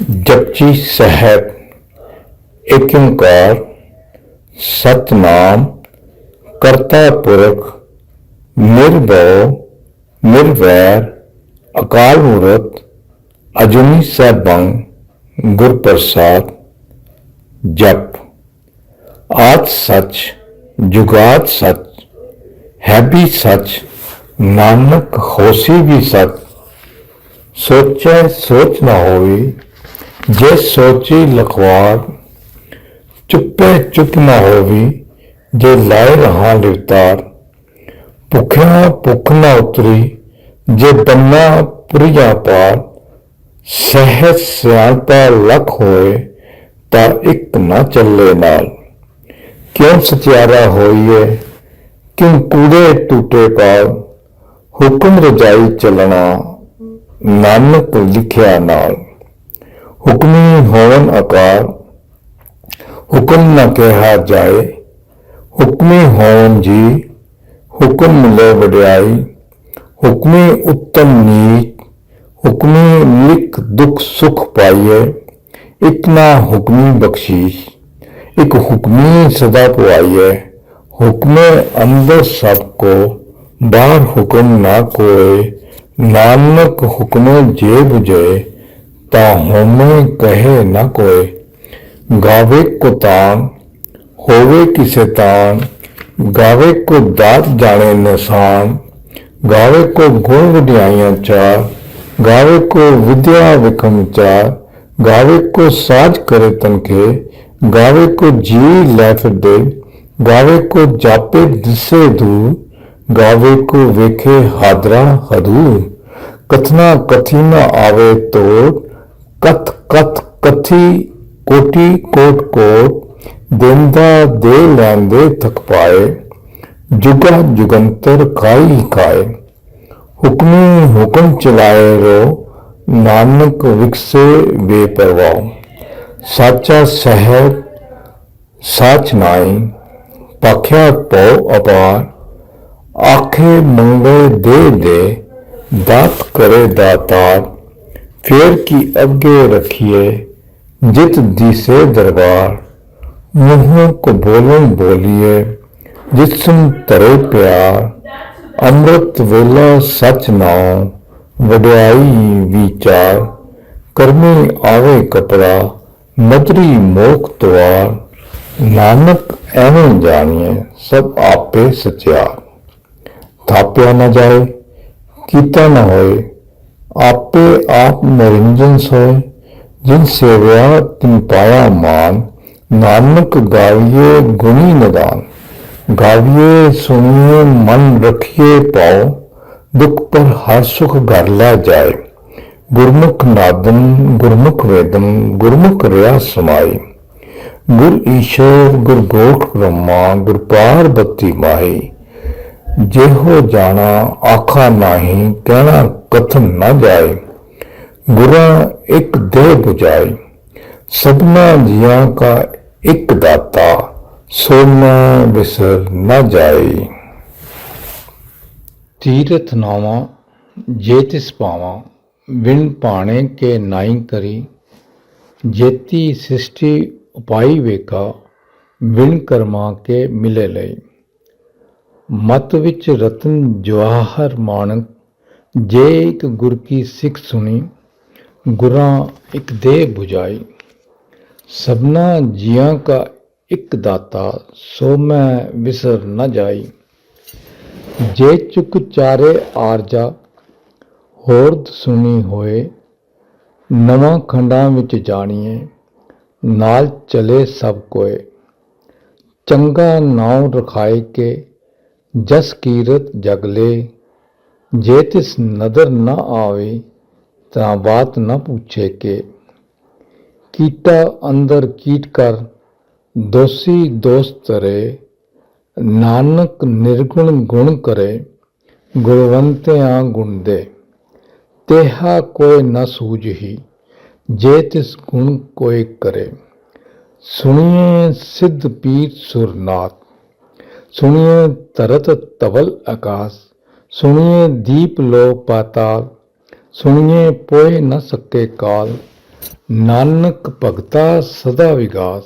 ਜਪਜੀ ਸਾਹਿਬ ਇੱਕ ਓੰਕਾਰ ਸਤਨਾਮ, ਕਰਤਾ ਪੁਰਖ, ਨਿਰਭਉ, ਨਿਰਵੈਰ, ਅਕਾਲ ਮੂਰਤ, ਅਜੂਨੀ ਸੈਭੰ ਗੁਰ ਪ੍ਰਸਾਦ ਜਪ। ਆਦ ਸੱਚ, ਜੁਗਾਦ ਸੱਚ, ਹੈ ਵੀ ਸੱਚ, ਨਾਨਕ ਹੋਸੀ ਵੀ ਸੱਚ। ਸੋਚੈ ਸੋਚ ਨਾ ਹੋਵੇ ਜੇ ਸੋਚੀ ਲਖਵਾਰ, ਚੁੱਪੇ ਚੁੱਪ ਨਾ ਹੋਵੀ, ਜੇ ਲਾਇ ਰਹਾ ਲਿਵਤਾਰ, ਭੁੱਖਿਆ ਭੁੱਖ ਨਾ ਉਤਰੀ, ਜੇ ਬੰਨਾ ਪੁਰੀਆ ਪਾਰ, ਸਹਿਜ ਸਿਆਣਤਾ ਲਖ ਹੋਏ, ਤਾਂ ਇੱਕ ਨਾ ਚੱਲੇ ਨਾਲ। ਕਿਉਂ ਸਚਿਆਰਾ ਹੋਈਏ, ਕਿਉਂ ਕੂੜੇ ਟੂਟੇ ਪਾਲ ਹੁਕਮ ਰਜਾਈ ਚੱਲਣਾ, ਨਾਨਕ ਲਿਖਿਆ ਨਾਲ। ਹੁਕਮੀ ਹੋਵਨ ਆਕਾਰ ਹੁਕਮ ਨਾ ਕਿਹਾ ਜਾਏ, ਹੁਕਮੀ ਹੋਵਨ ਜੀ, ਹੁਕਮ ਮਿਲੇ ਵਡਿਆਈ, ਹੁਕਮੀ ਉੱਤਮ ਨੀਚ, ਹੁਕਮੀ ਲਿਖ ਦੁਖ ਸੁਖ ਪਾਈਏ, ਇੱਕ ਨਾ ਹੁਕਮੀ ਬਖਸ਼ੀਸ਼, ਇੱਕ ਹੁਕਮੀ ਸਦਾ ਪੁਆਈਏ, ਹੁਕਮੇ ਅੰਦਰ ਸਭ ਕੋ, ਬਾਹਰ ਹੁਕਮ ਨਾ ਕੋਏ, ਨਾਨਕ ਹੁਕਮੇ ਜੇ 부ਜੇ ਤਾਂ ਹੋਮੇ ਕਹੇ ਨਾ ਕੋਏ, ਗਾਵੇ ਕੋ ਤਾਨ ਹੋਵੇ ਕਿਸੇ ਤਾਨ ਗਾਵੇ ਕੋ ਦਾਤ ਜਾਣੇ ਨਿਸ਼ਾਨ, ਗਾਵੇ ਕੋ ਗੁਣ ਵਡਿਆਈਆਂ ਚਾਰ, ਗਾਵੇ ਕੋ ਵਿਦਿਆ ਵਿਖਮ ਚਾਰ, ਗਾਵੇ ਕੋ ਸਾਜ ਕਰੇ ਤਨਕੇ ਗਾਵੇ ਕੋ ਜੀ ਲੈ ਫਿਰਦੇ ਗਾਵੇ ਕੋ ਜਾਪੇ ਦਿਸੇ ਦੂ ਗਾਵੇ ਕੋ ਵੇਖੇ ਹਾਦਰਾ ਹਦੂ ਕਥਨਾ ਕਥੀ ਨਾ ਆਵੇ ਤੋੜ ਕਥ ਕਥ, ਕਥੀ, ਕੋਟੀ, ਕੋਟ ਕੋਟ, ਦਿੰਦਾ, ਦੇ ਲੈਂਦੇ, ਥਕ ਪਾਏ, ਜੁਗਾ, ਜੁਗੰਤਰ, ਖਾਈ, ਖਾਏ। ਹੁਕਮੀ ਹੁਕਮ ਚਲਾਏ ਰੋ, ਨਾਨਕ ਵਿਕਸੇ ਬੇਪਰਵਾਹ। ਸਾਚਾ ਸਹਿਬ, ਸਾਚ ਨਾਈ ਪਖਿਆ ਪਉ ਅਪਾਰ। ਆਖੇ ਮੰਗੇ ਦੇ ਦੇ, ਦਾਤ ਕਰੇ ਦਾਤਾਰ। ਫੇਰ ਕੀ ਅੱਗੇ ਰੱਖੀਏ ਜਿਤ ਦਿਸੇ ਦਰਬਾਰ, ਮੂੰਹ ਕੋ ਬੋਲੋਂ ਬੋਲੀਏ ਜਿਸਮ ਤਰੇ ਪਿਆਰ, ਅੰਮ੍ਰਿਤ ਵੇਲਾ ਸਚ ਨਾਉ, ਵਡਿਆਈ ਵਿਚਾਰ, ਕਰਮੀ ਆਵੇ ਕਪੜਾ, ਮਦਰੀ ਮੋਖ ਤਵਾਰ, ਨਾਨਕ ਐਵੇਂ ਜਾਣੀਏ ਸਭ ਆਪੇ ਸਚਿਆ ਥਾਪਿਆ ਨਾ ਜਾਏ, ਕੀਤਾ ਨਾ ਹੋਏ ਆਪੇ ਆਪ ਮਰਿੰਜਨ ਸੋਏ, ਜਿਨ ਸੇਵਿਆ ਤਿਨ ਪਾਇਆ ਮਾਨ, ਨਾਨਕ ਗਾਵੀਏ ਗੁਣੀ ਨਿਦਾਨ। ਗਾਵੀਏ ਸੁਣੀਏ, ਮਨ ਰਖੀਏ ਪਾਉ, ਦੁਖ ਪਰ ਹਰ ਸੁਖ ਘਰ ਲੈ ਜਾਏ। ਗੁਰਮੁਖ ਨਾਦਨ, ਗੁਰਮੁਖ ਵੇਦਮ ਗੁਰਮੁਖ ਰਿਆ ਸਮਾਈ ਗੁਰ ਈਸ਼ਰ ਗੁਰ ਗੋਖ ਬ੍ਰਹਮਾ, ਗੁਰ ਪਾਰਬਤੀ ਮਾਹੀ। ਜਿਹੋ ਜਾਣਾ, ਆਖਾ ਨਾਹੀ, ਕਹਿਣਾ ਕਥਨ ਨਾ ਜਾਏ, ਗੁਰਾਂ ਇੱਕ ਦੇਹ 부ਜਾਏ ਸਭਨਾ ਜੀਆਂ ਕਾ ਇੱਕ ਦਾਤਾ ਸੋ ਨਾ ਵਿਸਰ ਨਾ ਜਾਏ। ਤੀਰਥ ਨਾਵਾ, ਜੇ ਤਿਸ ਪਾਵਾਂ ਵਿਣ ਪਾਣੇ ਕੇ ਨਾਈ ਕਰੀ। ਜੇਤੀ ਸ੍ਰਿਸ਼ਟੀ ਉਪਾਈ ਵੇਖਾ ਵਿਣ ਕਰਮਾ ਕੇ ਮਿਲੇ ਲਈ। ਮਤ ਵਿੱਚ ਰਤਨ ਜਵਾਹਰ ਮਾਨਕ ਜੇ ਇੱਕ ਗੁਰ ਕੀ ਸਿੱਖ ਸੁਣੀ, ਗੁਰਾਂ ਇੱਕ ਦੇਹ 부ਜਾਈ ਸਭਨਾ ਜੀਆਂ ਕਾ ਇੱਕ ਦਾਤਾ, ਸੋ ਮੈਂ ਵਿਸਰ ਨ ਜਾਈ। ਜੇ ਚੁਕ ਚਾਰੇ ਆਰਜਾ ਹੋਰ ਸੁਣੀ ਹੋਏ, ਨਵਾਂ ਖੰਡਾਂ ਵਿੱਚ ਜਾਣੀਏ, ਨਾਲ ਚਲੇ ਸਭ ਕੋਏ। ਚੰਗਾ ਨਾਉ ਰਖਾਏ ਕੇ, ਜਸ ਕੀਰਤ ਜਗਲੇ ਜੇ ਤਿਸ ਨਦਰ ਨਾ ਆਵੇ ਤਾਂ ਬਾਤ ਨਾ ਪੁੱਛੇ ਕੇ। ਕੀਟਾ ਅੰਦਰ ਕੀਟ ਕਰ, ਦੋਸੀ ਦੋਸਤ ਰੇ ਨਾਨਕ ਨਿਰਗੁਣ ਗੁਣ ਕਰੇ, ਗੁਣਵੰਤਿਆਂ ਗੁਣ ਦੇ। ਤੇਹਾ ਕੋਈ ਨਾ ਸੂਝਹੀ, ਜੇ ਤਿਸ ਗੁਣ ਕੋਈ ਕਰੇ। ਸੁਣੀਏ ਸਿੱਧ ਪੀਰ ਸੁਰਨਾਥ, ਸੁਣੀਏ ਤਰਤ ਤਵਲ ਆਕਾਸ਼। ਸੁਣੀਏ ਦੀਪ ਲੋ ਪਾਤਾਲ, ਸੁਣੀਏ ਪੋਏ ਨ ਸਕੇ ਕਾਲ, ਨਾਨਕ ਭਗਤਾ ਸਦਾ ਵਿਗਾਸ,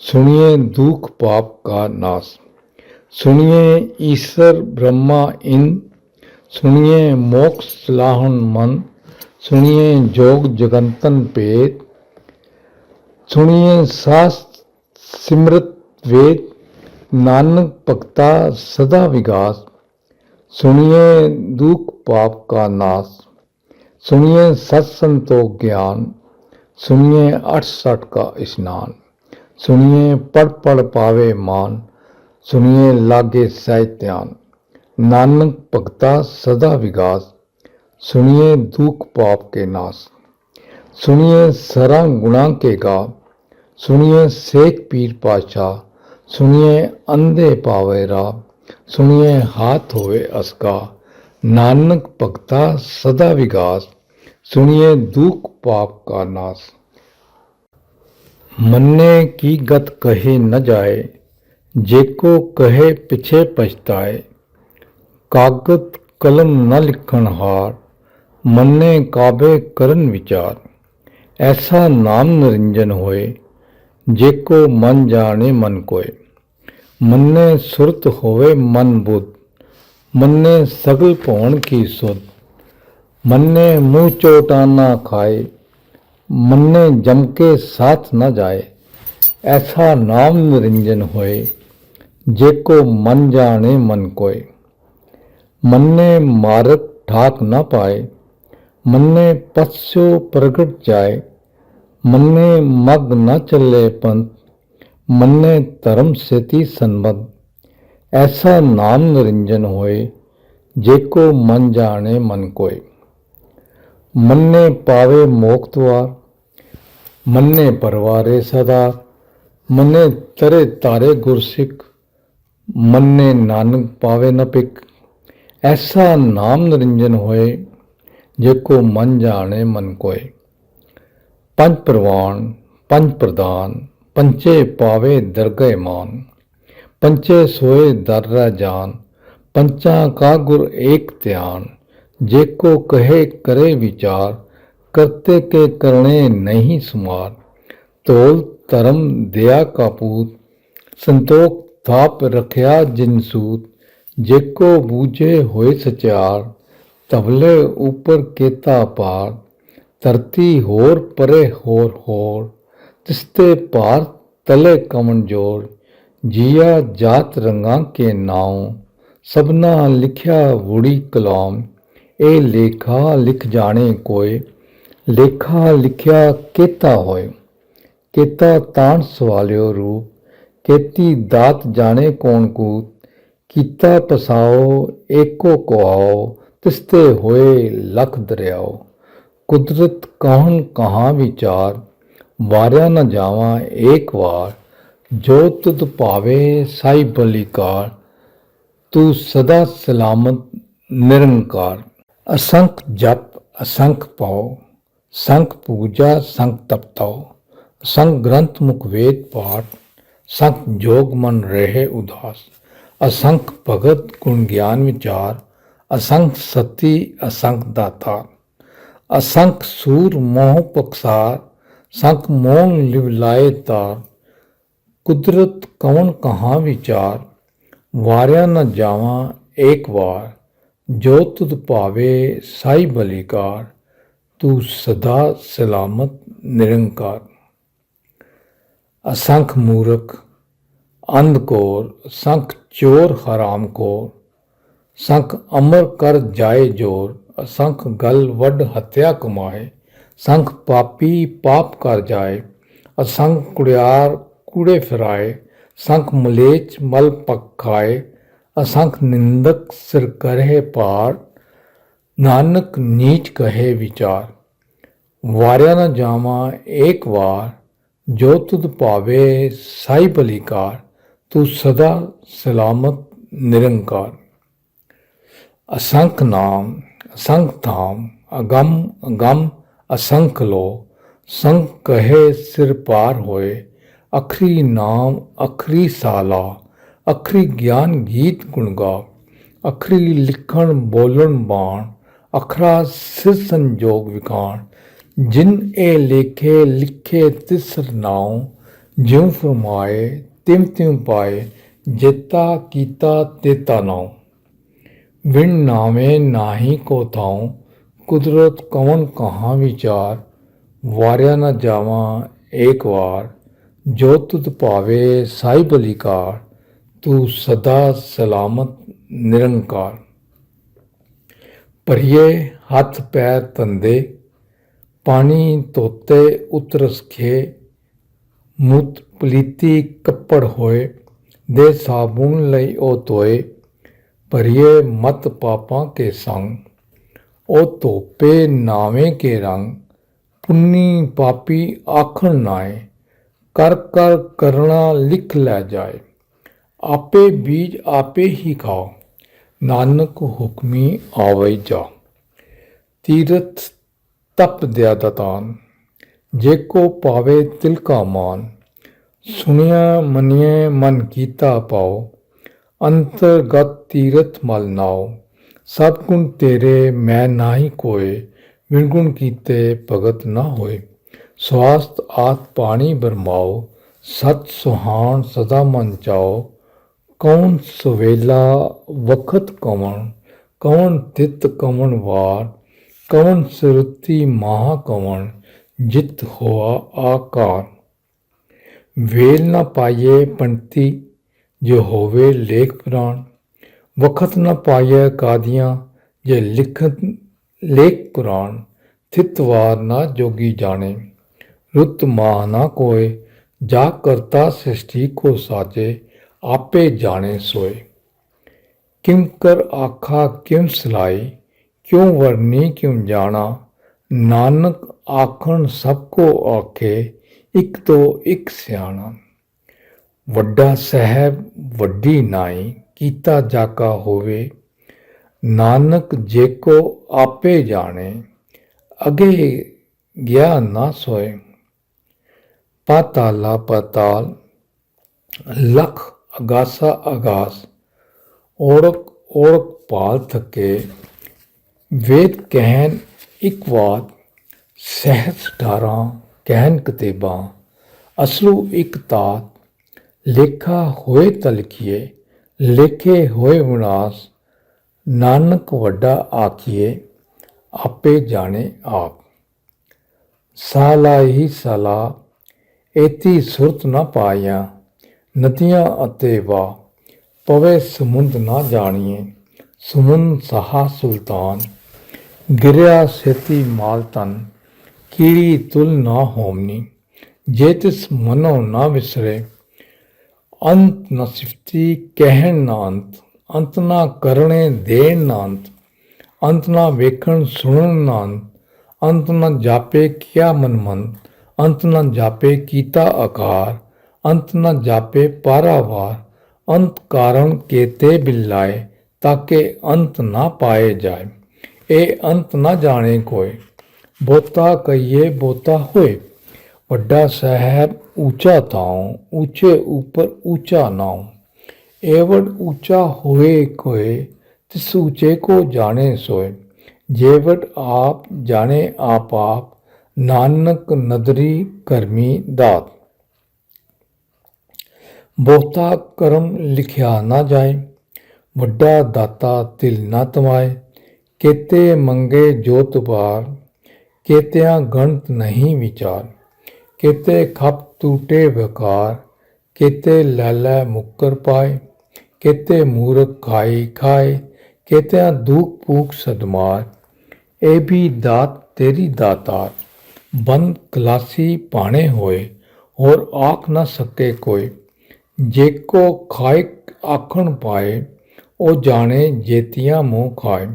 ਸੁਣੀਏ ਦੁਖ ਪਾਪ ਕਾ ਨਾਸ, ਸੁਣੀਏ ਈਸ਼ਰ ਬ੍ਰਹਮਾ ਇਨ, ਸੁਣੀਏ ਮੋਕਸ਼ ਸਲਾਹਨ ਮਨ, ਸੁਣੀਏ ਜੋਗ ਜਗੰਤਨ ਭੇਦ, ਸੁਣੀਏ ਸਾਸ ਸਿਮਰਤ ਵੇਦ, ਨਾਨਕ ਭਗਤਾ ਸਦਾ ਵਿਗਾਸ सुनिए दुख पाप का नाश सुनिए सत्संतोष ज्ञान सुनिए अठसठ का स्नान सुनिए पढ़ पढ़ पावे मान सुनिए लागे सैत्यान नानक भक्ता सदा विकास सुनिए दुख पाप के नाश सुनिए सरा गुणा के गा सुनिए शेख पीर पाशा सुनिए अंधे पावे राह ਸੁਣੀਏ ਹਾਥ ਹੋਵੇ ਅਸਕਾ। ਨਾਨਕ ਭਗਤਾ ਸਦਾ ਵਿਗਾਸ ਸੁਣੀਏ ਦੁਖ ਪਾਪ ਕਾ ਨਾਸ। ਮੰਨੇ ਕੀ ਗਤ ਕਹੇ ਨ ਜਾਏ, ਜੇ ਕੋ ਕਹੇ ਪਿਛੇ ਪਛਤਾਏ। ਕਾਗਤ ਕਲਮ ਨ ਲਿਖਣ ਹਾਰ, ਮੰਨੇ ਕਾਬੇ ਕਰਨ ਵਿਚਾਰ। ਐਸਾ ਨਾਮ ਨਿਰੰਜਨ ਹੋਏ, ਜੇ ਕੋ ਮਨ ਜਾਣੇ ਮਨ ਕੋਏ। ਮੰਨੇ ਸੁਰਤ ਹੋਵੇ ਮਨ ਬੁੱਧ, ਮੰਨੇ ਸਗਲ ਭੌਣ ਕੀ ਸੁਧ। ਮੰਨੇ ਮੂੰਹ ਚੋਟਾਨਾ ਖਾਏ, ਮੰਨੇ ਜਮ ਕੇ ਸਾਥ ਨਾ ਜਾਏ। ਐਸਾ ਨਾਮ ਨਿਰੰਜਨ ਹੋਏ, ਜੇ ਕੋ ਮਨ ਜਾਣੇ ਮਨ ਕੋਏ। ਮੰਨੇ ਮਾਰਕ ਠਾਕ ਨਾ ਪਾਏ, ਮੰਨੇ ਪਛਿਓ ਪ੍ਰਗਟ ਜਾਏ। ਮੰਨੇ ਮਗ ਨਾ ਚੱਲੇ ਪੰਥ ਮੰਨੇ ਧਰਮ ਸੇਤੀ ਸੰਬਦ ਐਸਾ ਨਾਮ ਨਿਰੰਜਨ ਹੋਏ, ਜੇ ਕੋ ਮਨ ਜਾਣੇ ਮਨ ਕੋਏ। ਮੰਨੇ ਪਾਵੇ ਮੋਕਤਵਾਰ ਮੰਨੇ ਪਰਵਾਰੇ ਸਦਾ ਮੰਨੇ ਤਰੇ ਤਾਰੇ ਗੁਰਸਿੱਖ, ਮੰਨੇ ਨਾਨਕ ਪਾਵੇ ਨ ਪਿਕ ਐਸਾ ਨਾਮ ਨਿਰੰਜਨ ਹੋਏ, ਜੇ ਕੋ ਮਨ ਜਾਣੇ ਮਨ ਕੋਏ। ਪੰਜ ਪ੍ਰਵਾਨ, ਪੰਜ ਪ੍ਰਦਾਨ ਪੰਚੇ ਪਾਵੇ ਦਰਗਹਿ ਮਾਨ, ਪੰਚੇ ਸੋਏ ਦਰਰਾ ਜਾਨ, ਪੰਚਾਂ ਕਾ ਗੁਰ ਏਕ ਧਿਆਨ, ਜੇ ਕੋ ਕਹੇ ਕਰੇ ਵਿਚਾਰ, ਕਰਤੇ ਕੇ ਕਰਨੇ ਨਹੀਂ ਸੁਮਾਰ ਤੋਲ ਧਰਮ ਦਿਆ ਕਾਪੂਤ ਸੰਤੋਖ ਥਾਪ ਰਖਿਆ ਜਿਨਸੂਤ ਜੇ ਕੋ ਬੂਝੇ ਹੋਏ ਸਚਾਰ ਤਬਲੇ ਉਪਰ ਕੇਤਾ ਪਾਰ, ਧਰਤੀ ਹੋਰ ਪਰੇ ਹੋਰ ਹੋਰ ਤਿਸਤੇ ਪਾਰ ਤਲੇ ਕਮਨ ਜੋੜ, ਜੀਆ ਜਾਤ ਰੰਗਾਂ ਕੇ ਨਾਉ, ਸਭਨਾ ਲਿਖਿਆ ਵੁੜੀ ਕਲਾਮ ਇਹ ਲੇਖਾ ਲਿਖ ਜਾਣੇ ਕੋਏ, ਲੇਖਾ ਲਿਖਿਆ ਕੇਤਾ ਹੋਏ। ਕੇਤਾ ਤਾਣ ਸਵਾਲਿਓ ਰੂਪ, ਕੇਤੀ ਦਾਤ ਜਾਣੇ ਕੋਣ ਕੂਤ, ਕੀਤਾ ਪਸਾਓ, ਏਕੋ ਕੋਆਓ ਤਿਸਤੇ ਹੋਏ ਲਖ ਦਰਿਆਓ। ਕੁਦਰਤ ਕਹਨ ਕਹਾਂ ਵਿਚਾਰ ਵਾਰਿਆ ਨਾ ਜਾਵਾਂ ਏਕ ਵਾਰ। ਜੋ ਤੁਧ ਭਾਵੇ ਸਾਈ ਬਲਿਕਾਰ, ਤੂੰ ਸਦਾ ਸਲਾਮਤ ਨਿਰੰਕਾਰ। ਅਸੰਖ ਜਪ, ਅਸੰਖ ਪਾਉ ਸੰਖ ਪੂਜਾ, ਸੰਖ ਤਪਤਾਉ ਸੰਖ ਗ੍ਰੰਥ ਮੁਖ ਵੇਦ ਪਾਠ, ਸੰਖ ਜੋਗ ਮਨ ਰਹੇ ਉਦਾਸ। ਅਸੰਖ ਭਗਤ ਗੁਣ ਗਿਆਨ ਵਿਚਾਰ, ਅਸੰਖ ਸਤੀ, ਅਸੰਖ ਦਾਤਾ। ਅਸੰਖ ਸੂਰ ਮੋਹ ਪਕਸਾਰ ਸੰਖ ਮੋਹ ਲਿਵ ਲਾਏ ਤਾਰ, ਕੁਦਰਤ ਕਵਣ ਕਹਾਂ ਵਿਚਾਰ, ਵਾਰਿਆ ਨ ਜਾਵਾਂ ਏਕ ਵਾਰ, ਜੋ ਤੁਧ ਭਾਵੇ ਸਾਈ ਬਲੀਕਾਰ, ਤੂੰ ਸਦਾ ਸਲਾਮਤ ਨਿਰੰਕਾਰ। ਅਸੰਖ ਮੂਰਖ ਅੰਧਕੋਰ ਸੰਖ ਚੋਰ ਹਰਾਮ ਕੋਰ, ਸੰਖ ਅਮਰ ਕਰ ਜਾਏ ਜੋਰ, ਅਸੰਖ ਗਲ ਵੱਡ ਹੱਤਿਆ ਕਮਾਏ ਸੰਖ ਪਾਪੀ ਪਾਪ ਕਰ ਜਾਏ ਅਸੰਖ ਕੁੜਿਆਰ ਕੂੜੇ ਫਿਰਾਏ ਸੰਖ ਮਲੇਚ ਮਲ ਪਖਾਏ ਅਸੰਖ ਨਿੰਦਕ ਸਿਰ ਕਰੇ ਪਾਰ ਨਾਨਕ ਨੀਚ ਕਹੇ ਵਿਚਾਰ। ਵਾਰਿਆ ਨ ਜਾਵਾਂ ਏਕ ਵਾਰ, ਜੋ ਤੁਧ ਭਾਵੇ ਸਾਈ ਭਲੀਕਾਰ ਤੂੰ ਸਦਾ ਸਲਾਮਤ ਨਿਰੰਕਾਰ। ਅਸੰਖ ਨਾਮ ਅਸੰਖ ਧਾਮ, ਅਗੰਮ ਅਗੰਮ ਅਸੰਖ ਲੋ, ਸੰਖ ਕਹੇ ਸਿਰ ਪਾਰ ਹੋਏ, ਅਖਰੀ ਨਾਮ ਅਖਰੀ ਸਾਲਾ, ਅਖਰੀ ਗਿਆਨ ਗੀਤ ਗੁਣਗਾ ਅਖਰੀ ਲਿਖਣ ਬੋਲਣ ਬਾਣ, ਅਖਰਾ ਸਿਰ ਸੰਜੋਗ ਵਿਕਾਣ ਜਿਨ ਇਹ ਲੇਖੇ ਲਿਖੇ ਤਿਸਰ ਨਾਉ, ਜਿਉ ਫਰਮਾਏ ਤਿਮ ਤਿਉ ਪਾਏ, ਜੇਤਾ ਕੀਤਾ ਤੇਤਾ ਨਾਉ। ਵਿਣ ਨਾਵੇਂ ਨਾਹੀ ਕੋ ਥਾਉ ਕੁਦਰਤ ਕਵਨ ਕਹਾਂ ਵਿਚਾਰ, ਵਾਰਿਆ ਨਾ ਜਾਵਾਂ ਏਕ ਵਾਰ, ਜੋ ਤੁਧ ਭਾਵੇ ਸਾਈ ਬਲਿਕਾਰ ਤੂੰ ਸਦਾ ਸਲਾਮਤ ਨਿਰੰਕਾਰ। ਪਰਿਏ ਹੱਥ ਪੈਰ ਤੰਦੇ ਪਾਣੀ ਧੋਤੇ ਉਤਰਸ ਖੇ, ਮੁਤ ਪਲੀਤੀ ਕੱਪੜ ਹੋਏ, ਦੇ ਸਾਬੂਨ ਲਈ ਉਹ ਤੋਏ ਭਰੀਏ ਮਤ ਪਾਪਾਂ ਕੇ ਸੰਗ। ਉਹ ਧੋਪੇ ਨਾਵੇਂ ਕੇ ਰੰਗ, ਪੁੰਨੀ ਪਾਪੀ ਆਖਣ ਨਾਏ, ਕਰ ਕਰ ਕਰਣਾ ਲਿਖ ਲੈ ਜਾਏ, ਆਪੇ ਬੀਜ ਆਪੇ ਹੀ ਖਾਓ, ਨਾਨਕ ਹੁਕਮੀ ਆਵੇ ਜਾ। ਤੀਰਥ ਤਪ ਦਿਆ ਦਤਾਨ, ਜੇ ਕੋ ਪਾਵੇ ਤਿਲ ਕਾ ਮਾਨ, ਸੁਣਿਆ ਮੰਨਿਐ ਮਨ ਕੀਤਾ ਪਾਓ, ਅੰਤਰਗਤ ਤੀਰਥ ਮਲ ਨਾਓ। ਸਭ ਗੁਣ ਤੇਰੇ ਮੈਂ ਨਾਹੀ ਕੋਏ, ਵਿਣਗੁਣ ਕੀਤੇ ਭਗਤ ਨਾ ਹੋਏ। ਸਵਾਸਤ ਆਤ ਪਾਣੀ ਬਰਮਾਓ, ਸਤ ਸੁਹਾਣ ਸਦਾ ਮਨ ਚਾਓ। ਕੌਣ ਸੁਵੇਲਾ ਵਖਤ ਕਵਣ ਕੌਣ ਤਿਤ ਕਵਣ ਵਾਰ। ਕਵਣ ਸੁਰਤੀ ਮਹਾ ਕਵਣ, ਜਿਤ ਹੋਆ ਆਕਾਰ। ਵੇਲ ਨਾ ਪਾਈਏ ਪੰਤੀ ਜੋ ਹੋਵੇ ਲੇਖ ਪੁਰਾਣ। ਵਖਤ ਨਾ ਪਾਈਏ ਕਾਦੀਆਂ, ਜੇ ਲਿਖਤ ਲੇਖ ਕੁਰਾਨ, ਥਿਤਵਾਰ ਨਾ ਜੋਗੀ ਜਾਣੇ। ਰੁੱਤ ਮਾਹ ਨਾ ਕੋਏ, ਜਾ ਕਰਤਾ ਸ੍ਰਿਸ਼ਟੀ ਕੋ ਸਾਜੇ, ਆਪੇ ਜਾਣੇ ਸੋਏ। ਕਿਮ ਕਰ ਆਖਾ ਕਿਮ ਸਲਾਈ, ਕਿਉ ਵਰਨੀ ਕਿਉ ਜਾਣਾ? ਨਾਨਕ ਆਖਣ ਸਭ ਕੋ ਆਖੇ, ਇਕ ਤੋਂ ਇਕ ਸਿਆਣਾ। ਵੱਡਾ ਸਹਿਬ ਵੱਡੀ ਨਾਈ ਕੀਤਾ ਜਾਕਾ ਹੋਵੇ, ਨਾਨਕ ਜੇ ਕੋ ਆਪੇ ਜਾਣੇ, ਅਗੇ ਗਿਆ ਨਾ ਸੋਏ। ਪਾਤਾਲਾ ਪਤਾਲ, ਲਖ ਅਗਾਸਾ ਅਗਾਸ, ਔੜਕ ਔੜਕ ਪਾਲ ਥਕੇ, ਵੇਦ ਕਹਿਨ ਇੱਕ ਵਾਰ ਸਹਿਸ ਡਾਰਾਂ ਕਹਿਨ ਕਿਤੇਬਾਂ ਅਸਲੂ ਇੱਕ ਤਾਤ, ਲੇਖਾ ਹੋਏ ਤਲਖੀਏ ਲੇਖੇ ਹੋਏ ਵਿਨਾਸ਼, ਨਾਨਕ ਵੱਡਾ ਆਖੀਏ ਆਪੇ ਜਾਣੇ ਆਪ। ਸਾਲਾ ਹੀ ਸਾਲਾ, ਏਤੀ ਸੁਰਤ ਨਾ ਪਾਇਆ ਨਦੀਆਂ ਅਤੇ ਵਾ ਪਵੇ ਸਮੁੰਦ ਨਾ ਜਾਣੀਏ ਸਮੁੰਦ ਸਹਾ ਸੁਲਤਾਨ। ਗਿਰਿਆ ਸੇਤੀ ਮਾਲ ਤਨ ਕੀੜੀ ਤੁਲ ਨਾ ਹੋਮਨੀ, ਜੇ ਤਿਸ ਮਨੋ ਨਾ ਵਿਸਰੇ ਅੰਤ ਨ ਸਿਫਤੀ ਕਹਿਣ ਨਾ ਅੰਤ ਅੰਤ ਨਾ ਕਰਨੇ ਦੇਣ ਨਾ ਅੰਤ ਅੰਤ ਨਾ ਵੇਖਣ ਸੁਣਨ ਨਾ ਅੰਤ ਅੰਤ ਨਾ ਜਾਪੇ ਕਿਆ ਮਨ ਮਨ ਅੰਤ ਨਾ ਜਾਪੇ ਕੀਤਾ ਆਕਾਰ, ਅੰਤ ਨਾ ਜਾਪੇ ਪਾਰਾਵਾਰ, ਅੰਤ ਕਾਰਨ ਕੇਤੇ ਬਿਲਾਏ ਤਾਕੇ ਅੰਤ ਨਾ ਪਾਏ ਜਾਏ। ਇਹ ਅੰਤ ਨਾ ਜਾਣੇ ਕੋਈ ਬੋਤਾ ਕਹੀਏ ਬੋਤਾ ਹੋਏ, ਵੱਡਾ ਸਾਹਿਬ ਊਚਾ ਤਾਉ ਊਚੇ ਉਪਰ ਊਚਾ ਨਾਉ। ਏਵੜ ਊਚਾ ਹੋਏ ਕੋਏ, ਤਿਸ ਊਚੇ ਕੋ ਜਾਣੇ ਸੋਏ। ਜੇਵੜ ਆਪ ਜਾਣੇ ਆਪ ਆਪ, ਨਾਨਕ ਨਦਰੀ ਕਰਮੀ ਦਾਤ। ਬਹੁਤਾ ਕਰਮ ਲਿਖਿਆ ਨਾ ਜਾਏ, ਵੱਡਾ ਦਾਤਾ ਤਿਲ ਨਾ ਤਮਾਏ। ਕੇਤੇ ਮੰਗੇ ਜੋਤ ਬਾਰ ਕੇਤਿਆਂ ਗਣਤ ਨਹੀਂ ਵਿਚਾਰ। ਕੇਤੇ ਖਪ ਟੂਟੇ ਵਕਾਰ, ਕੇਤੇ ਲਾਲਾ ਮੁੱਕਰ ਪਾਏ, ਕਿਤੇ ਮੂਰਖ ਖਾਈ ਖਾਏ, ਕੇਤਿਆਂ ਦੁਖ ਭੂਖ ਸਦਮਾਰ। ਇਹ ਵੀ ਦਾਤ ਤੇਰੀ ਦਾਤਾਰ। ਬੰਦ ਕਲਾਸੀ ਪਾਣੇ ਹੋਏ, ਹੋਰ ਆਖ ਨਾ ਸਕੇ ਕੋਈ। ਜੇ ਕੋ ਖਾਇ ਆਖਣ ਪਾਏ, ਉਹ ਜਾਣੇ ਜੇਤੀਆਂ ਮੂੰਹ ਖਾਏ।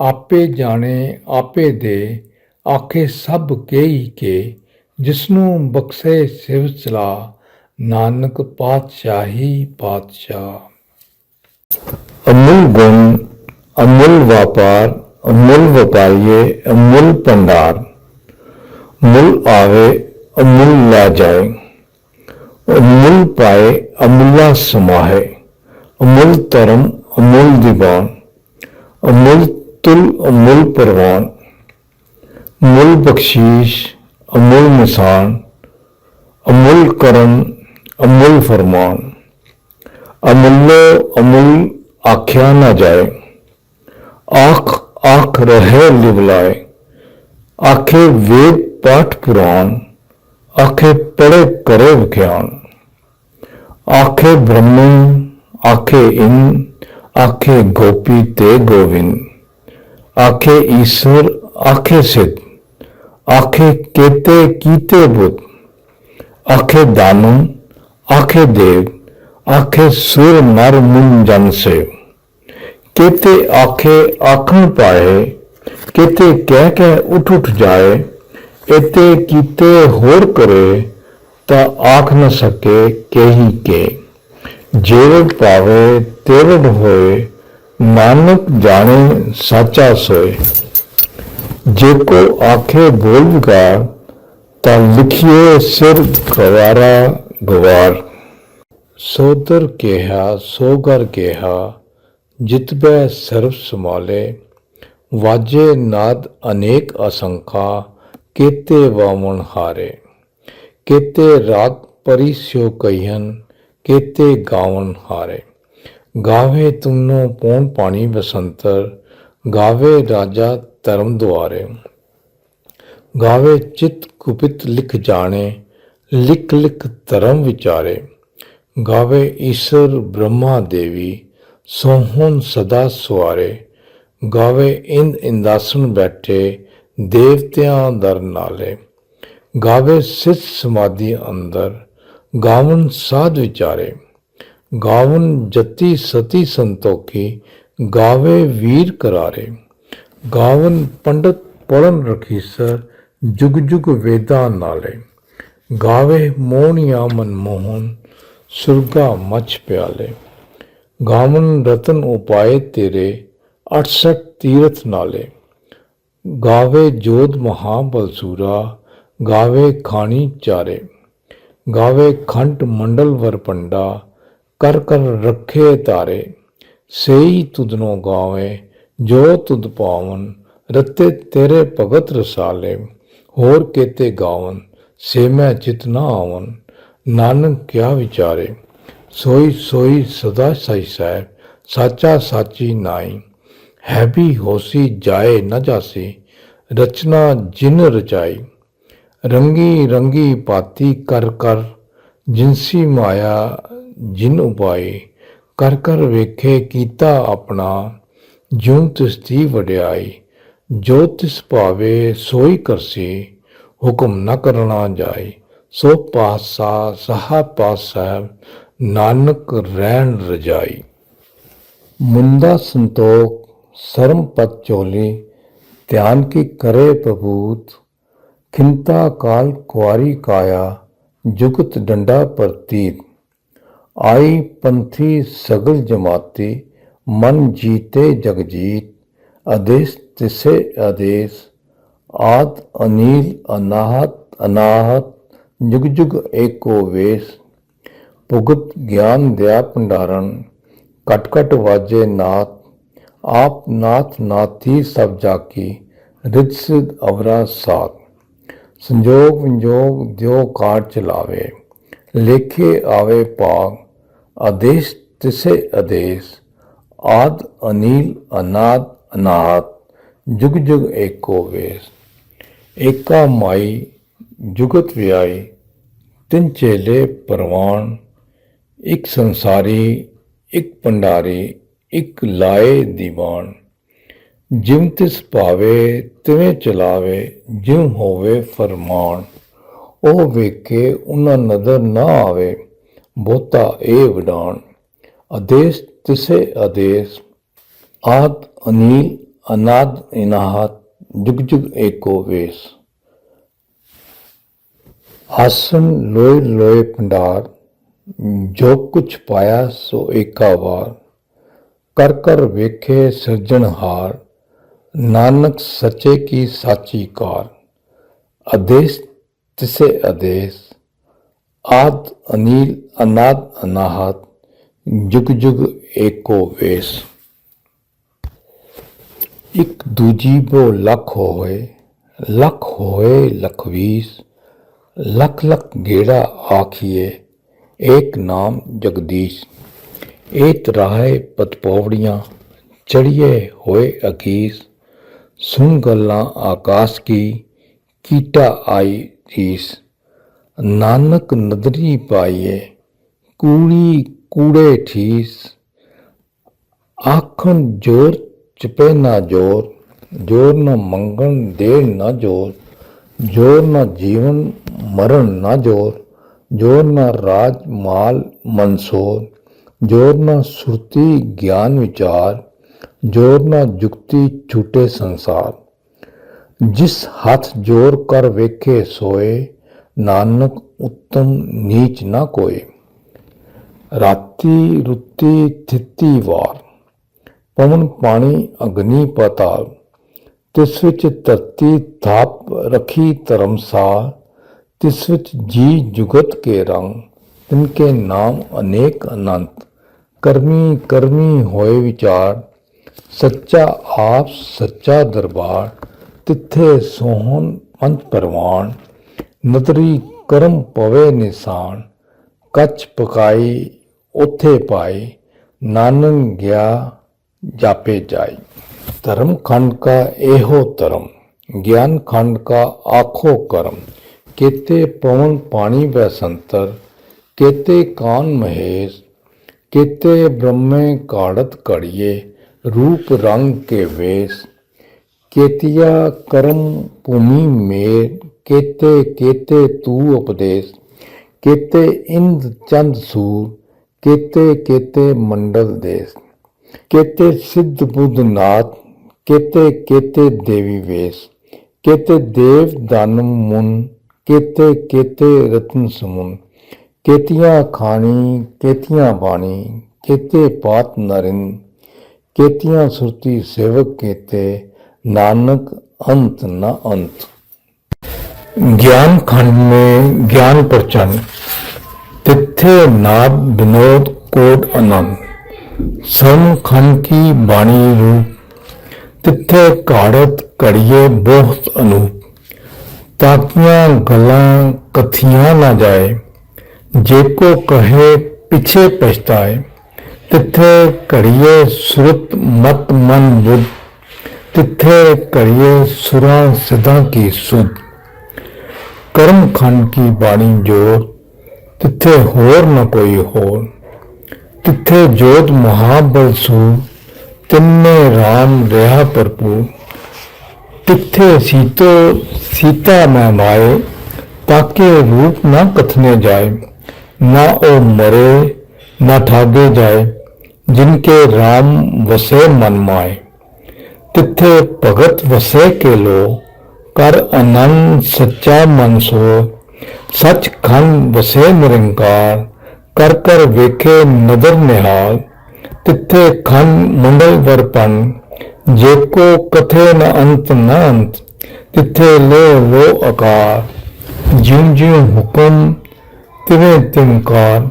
ਆਪੇ ਜਾਣੇ, ਆਪੇ ਦੇ, ਆਖੇ ਸਭ ਕੇਈ ਕੇ। ਜਿਸਨੂੰ ਬਖਸ਼ੇ ਸਿਵ ਚਲਾ ਨਾਨਕ ਪਾਤਸ਼ਾਹੀ ਪਾਤਸ਼ਾਹ। ਅਮੁੱਲ ਗੁਣ, ਅਮੁੱਲ ਵਪਾਰ, ਅਮੁੱਲ ਵਪਾਰੀਏ, ਅਮੁੱਲ ਭੰਡਾਰ। ਮੁੱਲ ਆਵੇ, ਅਮੁੱਲ ਲੈ ਜਾਏ। ਅਮੁੱਲ ਪਾਏ, ਅਮੁੱਲਾ ਸਮਾਹੇ। ਅਮੁੱਲ ਧਰਮ, ਅਮੁੱਲ ਦੀਵਾਨ। ਅਮੁੱਲ ਤੁਲ, ਅਮੁੱਲ ਪਰਵਾਨ। ਮੁੱਲ ਬਖਸ਼ੀਸ਼ ਅਮੁੱਲ ਨਿਸ਼ਾਨ ਅਮੁੱਲ ਕਰਮ, ਅਮੁੱਲ ਫਰਮਾਨ। ਅਮੁੱਲੋ ਅਮੁੱਲ ਆਖਿਆ ਨਾ ਜਾਏ, ਆਖ ਆਖ ਰਹੇ ਲਿਵਲਾਏ। ਆਖੇ ਵੇਦ ਪਾਠ ਪੁਰਾਣ, ਆਖੇ ਪੜੇ ਕਰੇ ਵਿਖਿਆਨ ਆਖੇ ਬ੍ਰਹਮਨ ਆਖੇ ਇਨ ਆਖੇ ਗੋਪੀ ਤੇ ਗੋਵਿੰਦ। ਆਖੇ ਈਸ਼ਵਰ, ਆਖੇ ਸਿੱਧ। ਆਖੇ ਕੇਤੇ ਕੀਤੇ ਬੁੱਧ? ਆਖੇ ਦਾਨੂ, ਆਖੇ ਦੇਵ, ਆਖੇ ਸੁਰ ਨਰ ਮੁਨ ਜਨ ਸੇ ਕਿਤੇ ਆਖੇ ਆਖਣ ਪਾਏ, ਕਿਤੇ ਕਹਿ ਕੇ ਉਠ ਉਠ ਜਾਏ ਇਤੇ ਕੀਤੇ ਹੋਰ ਕਰੇ, ਤਾਂ ਆਖ ਨਾ ਸਕੇ ਕਹੀ ਕੇ। ਜੇਵ ਪਾਵੇ ਤੇਵੜ ਹੋਏ, ਨਾਨਕ ਜਾਣੇ ਸਾਚਾ ਸੋਏ। ਜੇ ਕੋ ਆਖੇ ਬੋਲ ਵਿਗਾਰ ਤਾਂ ਲਿਖਿਏ ਸਿਰ ਗਵਾਰਾ ਗਵਾਰ ਸੋਦਰ ਕਿਹਾ, ਸੋਗਰ ਕਿਹਾ ਜਿਤਬੈ ਸਰਬ ਸਮਾਲੇ ਵਾਜੇ ਨਾਦ ਅਨੇਕ ਅਸੰਖਾ, ਕੇਤੇ ਵਾਮਣ ਹਾਰੇ। ਕੇਤੇ ਰਾਗ ਪਰਿਸਿਓ ਕਹੀਨ, ਕੇਤੇ ਗਾਵਨ ਹਾਰੇ। ਗਾਵੇ ਤੁਮਨੋ ਪੌਣ ਪਾਣੀ ਬਸੰਤਰ, ਗਾਵੇ ਰਾਜਾ ਧਰਮ ਦੁਆਰੇ। ਗਾਵੇ ਚਿਤ ਕੁਪਿਤ ਲਿਖ ਜਾਣੇ, ਲਿਖ ਲਿਖ ਧਰਮ ਵਿਚਾਰੇ। ਗਾਵੇ ਈਸ਼ਰ ਬ੍ਰਹਮਾ ਦੇਵੀ, ਸੋਹਣ ਸਦਾ ਸੁਆਰੇ। ਗਾਵੇ ਇੰਦ ਇੰਦਾਸਨ ਬੈਠੇ, ਦੇਵਤਿਆਂ ਦਰ ਨਾਲੇ। ਗਾਵੇ ਸਿੱਧ ਸਮਾਧੀ ਅੰਦਰ, ਗਾਵਨ ਸਾਧ ਵਿਚਾਰੇ। ਗਾਵਨ ਜਤੀ ਸਤੀ ਸੰਤੋਖੀ, ਗਾਵੇ ਵੀਰ ਕਰਾਰੇ। ਗਾਵਨ ਪੰਡਤ ਪੜਨ ਰਖੀਸਰ ਜੁਗ ਜੁਗ ਵੇਦਾਂ ਨਾਲੇ। ਗਾਵੇ ਮੋਹਣਿਆ ਮਨਮੋਹਨ ਸੁਰਗਾ ਮਛ ਪਿਆਲੇ। ਗਾਵਨ ਰਤਨ ਉਪਾਏ ਤੇਰੇ 68 ਤੀਰਥ ਨਾਲੇ। ਗਾਵੇ ਜੋਧ ਮਹਾਬਲਸੂਰਾ, ਗਾਵੇ ਖਾਣੀ ਚਾਰੇ। ਗਾਵੇ ਖੰਡ ਮੰਡਲ ਵਰਪੰਡਾ ਕਰ ਕਰ ਰੱਖੇ ਤਾਰੇ। ਸੇਈ ਤੁਧਨੋ ਗਾਵੇ ਜੋ ਤੁਧ ਪਾਵਨ, ਰਤੇ ਤੇਰੇ ਭਗਤ ਰਸਾਲੇ, ਹੋਰ ਕੇਤੇ ਗਾਵਨ ਸੇ ਮੈਂ ਚਿਤ ਨਾ ਆਵਨ, ਨਾਨਕ ਕਿਆ ਵਿਚਾਰੇ? ਸੋਈ ਸੋਈ ਸਦਾ ਸਈ ਸਹਿ ਸਾਚਾ ਸਾਚੀ ਨਾਈ। ਹੈ ਵੀ ਹੋਸੀ ਜਾਏ ਨਾ ਜਾਸੀ, ਰਚਨਾ ਜਿਨ ਰਚਾਈ। ਰੰਗੀ ਰੰਗੀ ਪਾਤੀ ਕਰ ਕਰ, ਜਿਨਸੀ ਮਾਇਆ ਜਿਨ ਉਪਾਈ। ਕਰ ਕਰ ਵੇਖੇ ਕੀਤਾ ਆਪਣਾ ਜਿਉ ਤਿਸ ਦੀ ਵਡਿਆਈ, ਜੋ ਤਿਸ ਭਾਵੇ ਸੋਈ ਕਰਸੀ, ਹੁਕਮ ਨਾ ਕਰਨਾ ਜਾਏ ਸੋ ਪਾਸਾ ਸਹਾ ਪਾਸਾ, ਨਾਨਕ ਰਹਿਣ ਰਜਾਈ। ਮੁੰਦਾ ਸੰਤੋਖ, ਸਰਮ ਪਤ ਚੋਲੀ, ਧਿਆਨ ਕੀ ਕਰੇ ਪ੍ਰਭੂਤ, ਖਿੰਤਾ ਕਾਲ ਕੁਆਰੀ ਕਾਇਆ, ਜੁਗਤ ਡੰਡਾ ਪ੍ਰਤੀਤ। ਆਈ ਪੰਥੀ ਸਗਲ ਜਮਾਤੀ ਮਨ ਜੀਤੇ ਜਗਜੀਤ ਆਦੇਸ਼ ਤਿਸੇ ਆਦੇਸ਼ ਆਦ ਅਨੀਲ ਅਨਾਹਤ ਅਨਾਹਤ, ਜੁਗ ਜੁਗ ਏਕੋ ਵੇਸ, ਭੁਗਤ ਗਿਆਨ ਦਿਆ ਭੰਡਾਰਨ, ਕਟ ਕਟ ਵਾਜੇ ਨਾਥ, ਆਪ ਨਾਥ ਨਾਥੀ ਸਭ ਜਾਕੀ ਰਿਤ ਸਿਧ ਅਵਰਾ ਸਾਥ ਸੰਜੋਗ ਵਿੰਜੋਗ ਦਿਓ ਕਾਟ ਚਲਾਵੇ, ਲੇਖੇ ਆਵੇ ਪਾਗ ਆਦੇਸ਼ ਤਿਸੇ ਆਦੇਸ਼ ਆਦ, ਅਨੀਲ, ਅਨਾਦ, ਅਨਾਹਤ, ਜੁਗ ਜੁਗ ਏਕੋ ਵੇਸ ਏਕਾ ਮਾਈ, ਜੁਗਤ ਵਿਆਈ, ਤਿੰਨ ਚੇਲੇ ਪਰਵਾਨ, ਇੱਕ ਸੰਸਾਰੀ, ਇੱਕ ਪੰਡਾਰੀ ਇੱਕ ਲਾਏ ਦੀਵਾਨ। ਜਿਵ ਤਿਸ ਭਾਵੇ, ਤਿਵੇਂ ਚਲਾਵੇ, ਜਿਉ ਹੋਵੇ ਫਰਮਾਨ। ਉਹ ਵੇਖੇ ਉਹਨਾਂ ਨਜ਼ਰ ਨਾ ਆਵੇ, ਬਹੁਤਾ ਇਹ ਵਿਡਾਨ। ਆਦੇਸ਼ ਤਿਸੇ ਆਦੇਸ਼, ਆਦ ਅਨੀਲ ਅਨਾਦ ਇਨਾਹਤ ਜੁਗ ਜੁਗ ਏਕੋ ਵੇਸ। ਆਸਨ ਲੋਏ ਲੋਏ ਭੰਡਾਰ, ਜੋ ਕੁਛ ਪਾਇਆ ਸੋ ਏਕਾ ਵਾਰ। ਕਰ ਕਰ ਵੇਖੇ ਸਿਰਜਣਹਾਰ ਨਾਨਕ ਸੱਚੇ ਕੀ ਸਾਚੀ ਕਾਰ। ਆਦੇਸ਼, ਤਿਸੇ ਆਦੇਸ਼, ਆਦ ਅਨੀਲ ਅਨਾਦ ਅਨਾਹਤ ਜੁਗ ਜੁਗ ਏਕੋ ਵੇਸ ਇੱਕ ਦੂਜੀ ਬੋ ਲੱਖ ਹੋਏ ਲੱਖ ਹੋਏ ਲਖਵੀਸ ਲੱਖ ਲੱਖ ਗੇੜਾ ਆਖੀਏ ਏਕ ਨਾਮ ਜਗਦੀਸ਼ ਏਤ ਰਾਹੇ ਪਤਪੌੜੀਆਂ ਚੜੀਏ ਹੋਏ ਅਕੀਸ ਸੁਣ ਗੱਲਾਂ ਆਕਾਸ਼ ਕੀ ਕੀਟਾ ਆਈ ਰੀਸ ਨਾਨਕ ਨਦਰੀ ਪਾਈਏ ਕੂੜੀ ਕੂੜੇ ਠੀਸ ਆਖਣ ਜੋਰ ਚਪੇ ਨਾ ਜੋਰ ਜੋਰ ਨਾ ਮੰਗਣ ਦੇਣ ਨਾ ਜੋਰ ਜੋਰ ਨਾ ਜੀਵਨ ਮਰਨ ਨਾ ਜੋਰ ਜੋਰ ਨਾ ਰਾਜ ਮਾਲ ਮਨਸੋਰ, ਜੋਰ ਨਾ ਸੁਰਤੀ ਗਿਆਨ ਵਿਚਾਰ, ਜੋਰ ਨਾ ਜੁਗਤੀ ਛੂਟੇ ਸੰਸਾਰ। ਜਿਸ ਹੱਥ ਜੋਰ ਕਰ ਵੇਖੇ ਸੋਏ, ਨਾਨਕ ਉੱਤਮ ਨੀਚ ਨਾ ਕੋਏ। ਰਾਤੀ ਰੁੱਤੀ ਥਿੱਤੀ ਵਾਰ, ਪਵਨ ਪਾਣੀ ਅਗਨੀ ਪਤਾਲ, ਤਿਸ ਵਿੱਚ ਧਰਤੀ ਥਾਪ ਰਖੀ ਧਰਮਸਾਲ, ਤਿਸ ਵਿੱਚ ਜੀ ਜੁਗਤ ਕੇ ਰੰਗ ਤਿਨਕੇ ਨਾਮ ਅਨੇਕ ਅਨੰਤ, ਕਰਮੀ ਕਰਮੀ ਹੋਏ ਵਿਚਾਰ, ਸੱਚਾ ਆਪ ਸੱਚਾ ਦਰਬਾਰ, ਤਿੱਥੇ ਸੋਹਣ ਪੰਜ ਪਰਵਾਨ ਨਦਰੀ ਕਰਮ ਪਵੇ ਨਿਸ਼ਾਨ ਕੱਚ ਪਕਾਈ ਉਥੇ ਪਾਏ ਨਾਨਨ ਗਿਆ ਜਾਪੇ ਜਾਈ। ਧਰਮ ਖੰਡ ਕਾ ਇਹੋ ਧਰਮ, ਗਿਆਨ ਖੰਡ ਕਾ ਆਖੋ ਕਰਮ। ਕੇਤੇ ਪਵਨ ਪਾਣੀ ਵੈ ਸੰਤਰ, ਕੇਤੇ ਕਾਨ ਮਹੇਸ਼, ਕੇਤੇ ਬ੍ਰਹਮੇ ਕਾੜਤ ਕੜੀਏ ਰੂਪ ਰੰਗ ਕੇ ਵੇਸ। ਕੇਤਿਆ ਕਰਮ ਭੂਮੀ ਮੇ ਕੇਤੇ ਕੇਤੇ ਤੂ ਉਪਦੇਸ਼। ਕੇਤੇ ਇੰਦ ਚੰਦ ਸੂਰ केते केते मंडल देश केते सिद्ध बुद्ध नाथ केते केते देवी वेश केते देव दानम मुन केते केते रत्न समुन केतियां खानी केतियां बाणी केते पात नरिन केतियां सुरती सेवक केते नानक अंत न अंत ज्ञान खंड में ज्ञान प्रचंड ਇੱਥੇ ਨਾਬ ਬਿਨੋਦ ਕੋਟ ਅਨੰਦ ਸਨ ਖਨ ਕੀ ਬਾਣੀ ਰੂਪ ਤਿੱਥੇ ਘਾੜਤ ਘੜੀਏ ਬਹੁਤ ਅਨੂਪ। ਤਾਕੀਆਂ ਗਲਾਂ ਕਥੀਆਂ ਨਾ ਜਾਏ। ਜੇ ਕੋ ਕਹੇ ਪਿਛੇ ਪਛਤਾਏ। ਤਿੱਥੇ ਘੜੀਏ ਸੁਰਤ ਮਤ ਮਨ ਬੁੱਧ। ਤਿੱਥੇ ਘੜੀਏ ਸੁਰਾਂ ਸਦਾ ਕੀ ਸੁਧ। ਕਰਮ ਖੰਡ ਕੀ ਬਾਣੀ ਜੋਤ। ਤਿੱਥੇ ਹੋਰ ਨ ਕੋਈ ਹੋਰ ਤਿੱਥੇ ਜੋਤ ਮਹਾਬਲ ਸੂ, ਤਿੰਨੇ ਰਾਮ ਰਹਾ ਭਰਪੂਰ। ਤਿੱਥੇ ਸੀਤੋ, ਸੀਤਾ ਨਾ ਮਾਏ ਤਾਕੇ ਰੂਪ ਨਾ ਕਥਨੇ ਜਾਏ। ਨਾ ਉਹ ਮਰੇ, ਨਾ ਠਾਗੇ ਜਾਏ, ਜਿਨਕੇ RAM ਵਸੇ ਮਨ ਮਾਏ। ਤਿੱਥੇ ਭਗਤ ਵਸੇ ਕੇ ਲੋ, ਕਰ ਅਨੰਦ ਸੱਚਾ ਮਨ ਸੋ ਸੱਚ ਖੰਡ ਵਸੇ ਨਿਰੰਕਾਰ, ਕਰ ਕਰ ਵੇਖੇ ਨਦਰ ਨਿਹਾਲ, ਤਿੱਥੇ ਖੰਡ ਮੰਡਲ ਵਰਪਨ ਜੇ ਕੋ ਕਥੇ ਨ ਅੰਤ ਨ ਅੰਤ, ਤਿੱਥੇ ਲੋ ਵੋ ਅਕਾਰ। ਜਿਉਂ ਜਿਉਂ ਹੁਕਮ, ਤਿਵੇਂ ਤਿੰਕਾਰ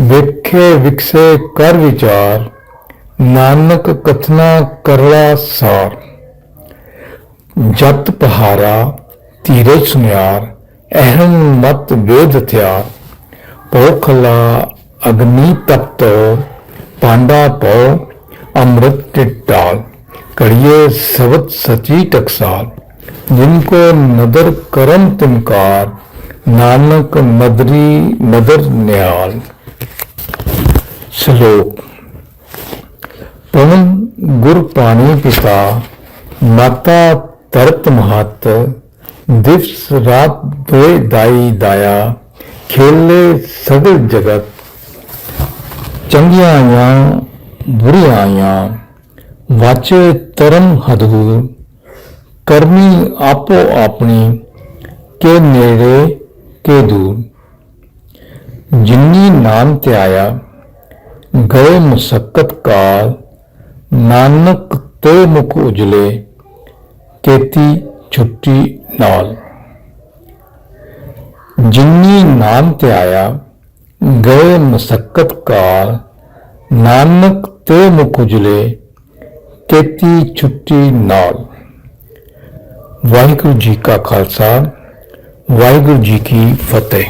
ਵੇਖੇ ਵਿਕਸੇ ਕਰ ਵਿਚਾਰ, ਨਾਨਕ ਕਥਨਾ ਕਰਲਾ ਸਾਰ। ਜਤ ਪਹਾਰਾ, ਧੀਰਜ ਸੁਨਿਆਰ ਅਹੰ ਮਤ ਵੇਦ ਹਥਿਆਰ ਪੋਖਲਾ ਅਗਨੀ ਤਪਤੋ ਪਾਂਡਾ ਪੋ ਅੰਮ੍ਰਿਤ ਟਿਟਾਲ ਕੜੀਏ ਸਬਤ ਸਚੀ ਟਕਸਾਲ। ਜਿਨ ਕੋ ਨਦਰ ਕਰਮ ਤਿਨਕਾਰ ਨਾਨਕ ਮਦਰੀ ਨਦਰ ਨਿਆਲ ਸ਼ਲੋਕ। ਪਵਨ ਗੁਰ ਪਾਣੀ ਪਿਤਾ, ਮਾਤਾ ਤਰਤ ਮਹਤ ਦਿਵਸ ਰਾਤ ਦੋਇ ਦਾਈ ਦਾਇਆ ਖੇਲੇ ਸਗਲ ਜਗਤ, ਚੰਗੀਆਂ ਆਈਆਂ, ਬੁਰੀਆਂ ਆਈਆਂ, ਵਾਚੇ ਤਰਮ ਹਦੂਰ, ਕਰਮੀ ਆਪੋ ਆਪਣੀ, ਕੇ ਨੇੜੇ, ਕੇ ਦੂਰ। ਜਿਨੀ ਨਾਮ ਤੇ ਆਇਆ, ਗਏ ਮੁਸਕਤ ਕਾਲ, ਨਾਨਕ ਤੇ ਮੁਖ ਉਜਲੇ, ਕੇਤੀ ਛੁੱਟੀ ਨਾਲ। ਜਿਨੀ ਨਾਮ ਤੇ ਆਇਆ, ਗਏ ਮੁਸਕਤ ਕਾਲ, ਨਾਨਕ ਤੇ ਮੁਖ ਉਜਲੇ, ਕੇਤੀ ਛੁੱਟੀ ਨਾਲ। ਵਾਹਿਗੁਰੂ ਜੀ ਕਾ ਖਾਲਸਾ, ਵਾਹਿਗੁਰੂ ਜੀ ਕੀ ਫਤਿਹ।